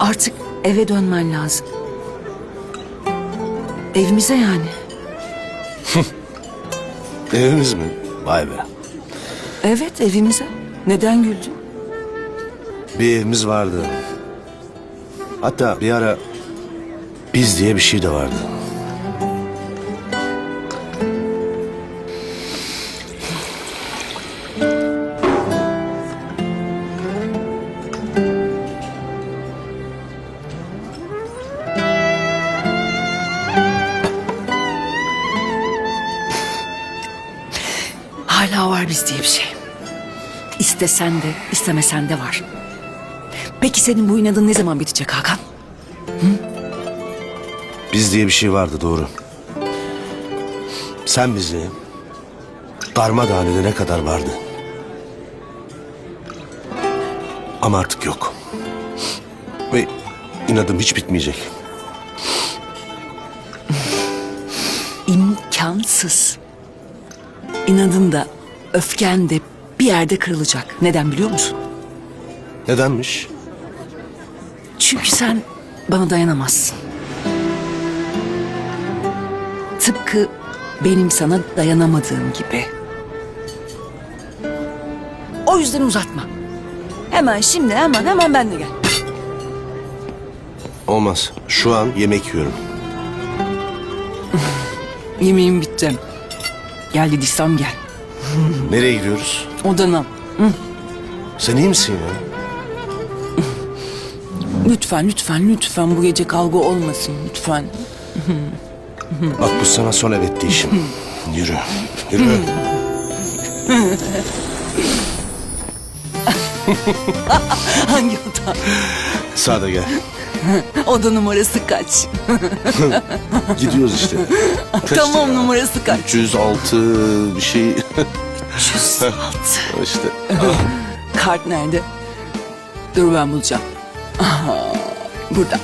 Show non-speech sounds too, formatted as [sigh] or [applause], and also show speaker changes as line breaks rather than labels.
Artık eve dönmen lazım. Evimize yani. [laughs]
Evimiz mi? Vay be.
Evet evimize. Neden güldün?
Bir evimiz vardı. Hatta bir ara biz diye bir şey de vardı.
Hala var biz diye bir şey. İstesen de istemesen de var. Peki senin bu inadın ne zaman bitecek Hakan?
Biz diye bir şey vardı doğru. Sen bizi darmadağın edene kadar vardı. Ama artık yok. Ve inadım hiç bitmeyecek.
İmkansız. İnadın da öfken de bir yerde kırılacak. Neden biliyor musun?
Nedenmiş?
Çünkü sen bana dayanamazsın. Tıpkı benim sana dayanamadığım gibi. O yüzden uzatma. Hemen şimdi hemen hemen ben de gel.
Olmaz. Şu an yemek yiyorum.
Yemeğim bitti. Gel dediysem gel.
Nereye gidiyoruz?
Odana.
Sen iyi misin ya?
Lütfen lütfen lütfen bu gece kavga olmasın lütfen.
Bak bu sana son evet işim. Yürü. Yürü. [laughs]
Hangi oda?
Sağda gel. [laughs]
Oda numarası kaç? [laughs]
Gidiyoruz işte. Kaçtı
tamam
ya?
numarası kaç?
306 bir şey.
306. [laughs]
işte.
Kart nerede? Dur ben bulacağım. Aha, burada.